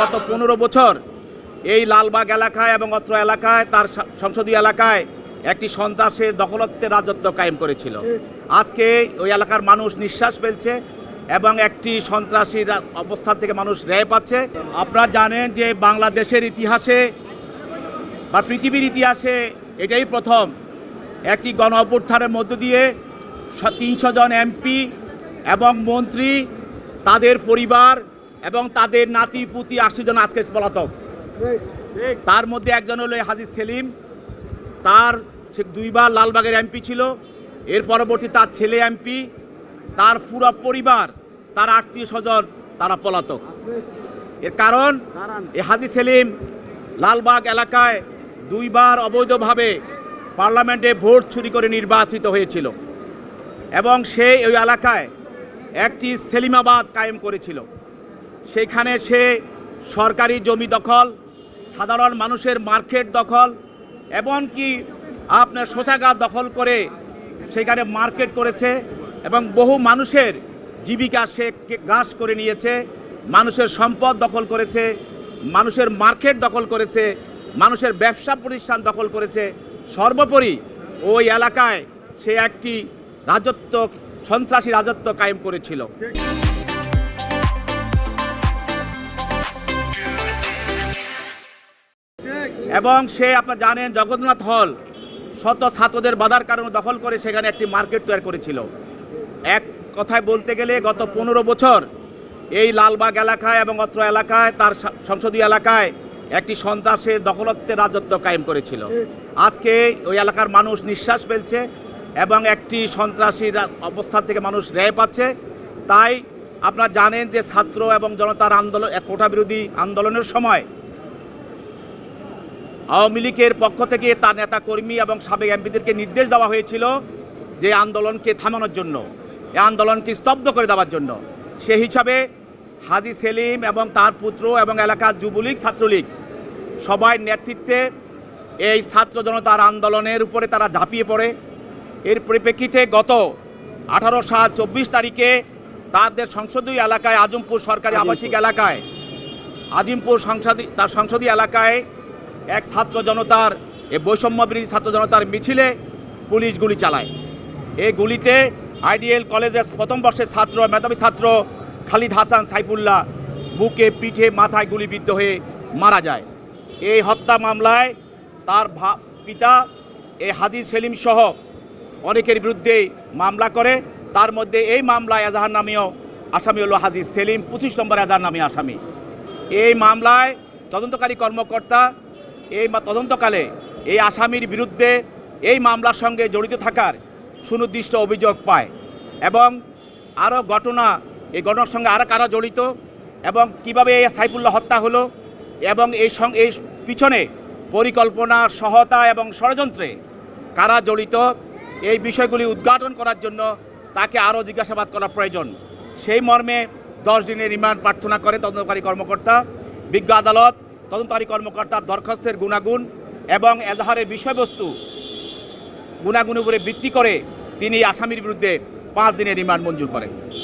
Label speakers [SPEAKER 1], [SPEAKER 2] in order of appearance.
[SPEAKER 1] গত পনেরো বছর এই লালবাগ এলাকায় এবং অত্র এলাকায়, তার সংসদীয় এলাকায় একটি সন্ত্রাসের দখলত্বের রাজত্ব কায়েম করেছিল। আজকে ওই এলাকার মানুষ নিঃশ্বাস ফেলছে এবং একটি সন্ত্রাসীর অবস্থান থেকে মানুষ রেয় পাচ্ছে। আপনারা জানেন যে বাংলাদেশের ইতিহাসে বা পৃথিবীর ইতিহাসে এটাই প্রথম। একটি গণ অভ্যুত্থানের মধ্য দিয়ে তিনশো জন এমপি এবং মন্ত্রী তাদের পরিবার এবং তাদের নাতি পুতি আশি জন আজকে পলাতক। তার মধ্যে একজন হলো হাজির সেলিম। তার সে দুইবার লালবাগের এমপি ছিল। এর পরবর্তী তার ছেলে এমপি। তার পুরো পরিবার তার আত্মীয় স্বজন তারা পলাতক। এর কারণ এ হাজি সেলিম লালবাগ এলাকায় দুইবার অবৈধভাবে পার্লামেন্টে ভোট চুরি করে নির্বাচিত হয়েছিল এবং সে ওই এলাকায় একটি সেলিমাবাদ কায়েম করেছিল। সেখানে সে সরকারি জমি দখল, সাধারণ মানুষের মার্কেট দখল এমনকি আপনার শোষাগার দখল করে সেখানে মার্কেট করেছে এবং বহু মানুষের জীবিকা সে গ্রাস করে নিয়েছে, মানুষের সম্পদ দখল করেছে, মানুষের মার্কেট দখল করেছে মানুষের ব্যবসা প্রতিষ্ঠান দখল করেছে। সর্বোপরি ওই এলাকায় সে একটি রাজত্ব, সন্ত্রাসী রাজত্ব কায়েম করেছিল। এবং সে আপনার জানেন, জগন্নাথ হল শত ছাত্রদের বাধার কারণে দখল করে সেখানে একটি মার্কেট তৈরি করেছিল। এক কথায় বলতে গেলে গত পনেরো বছর এই লালবাগ এলাকায় এবং অত্র এলাকায়, তার সংসদীয় এলাকায় একটি সন্ত্রাসের দখলত্বের রাজত্ব কায়েম করেছিল। আজকে ওই এলাকার মানুষ নিঃশ্বাস ফেলছে এবং একটি সন্ত্রাসী রা- অবস্থান থেকে মানুষ রেয় পাচ্ছে। তাই আপনারা জানেন যে ছাত্র এবং জনতার আন্দোলন কোটা বিরোধী আন্দোলনের সময় আওয়ামী লীগের পক্ষ থেকে তার নেতা কর্মী এবং সাবেক এমপিদেরকে নির্দেশ দেওয়া হয়েছিল যে আন্দোলনকে থামানোর জন্য, এই আন্দোলনকে স্তব্ধ করে দেওয়ার জন্য। সে হিসাবে হাজি সেলিম এবং তার পুত্র এবং এলাকার যুবলীগ ছাত্রলীগ সবাই নেতৃত্বে এই ছাত্র জনতার আন্দোলনের উপরে তারা ঝাঁপিয়ে পড়ে। এর পরিপ্রেক্ষিতে গত আঠারো সাত চব্বিশ তারিখে তাদের সংসদীয় এলাকায় আজমপুর সরকারি আবাসিক এলাকায় আজিমপুর সংসদী তার সংসদীয় এলাকায় এক ছাত্র জনতার এ বৈষম্য বিরোধী ছাত্র জনতার মিছিলে পুলিশ গুলি চালায়। এই গুলিতে আইডিএল কলেজের প্রথম বর্ষের ছাত্র মেধাবী ছাত্র খালিদ হাসান সাইফুল্লাহ বুকে পিঠে মাথায় গুলিবিদ্ধ হয়ে মারা যায়। এই হত্যা মামলায় তার পিতা এ হাজির সেলিম সহ অনেকের বিরুদ্ধে মামলা করে। তার মধ্যে এই মামলায় এজাহার নামীয় আসামি হলো হাজির সেলিম, পঁচিশ নম্বর এজাহার নামী আসামি। এই মামলায় তদন্তকারী কর্মকর্তা এই তদন্তকালে এই আসামির বিরুদ্ধে এই মামলার সঙ্গে জড়িত থাকার সুনির্দিষ্ট অভিযোগ পায় এবং আরও ঘটনা এই ঘটনার সঙ্গে আরও কারা জড়িত এবং কীভাবে এই সাইফুল্লাহ হত্যা হলো এবং এই এই পিছনে পরিকল্পনা সহতা এবং ষড়যন্ত্রে কারা জড়িত, এই বিষয়গুলি উদ্ঘাটন করার জন্য তাকে আরও জিজ্ঞাসাবাদ করা প্রয়োজন। সেই মর্মে দশ দিনের রিমান্ড প্রার্থনা করে তদন্তকারী কর্মকর্তা, বিজ্ঞ আদালত, তদন্তকারী কর্মকর্তার দরখাস্তের গুণাগুণ এবং এজাহারের বিষয়বস্তু গুণাগুণ উপরে ভিত্তি করে তিনি আসামির বিরুদ্ধে পাঁচ দিনের রিমান্ড মঞ্জুর করেন।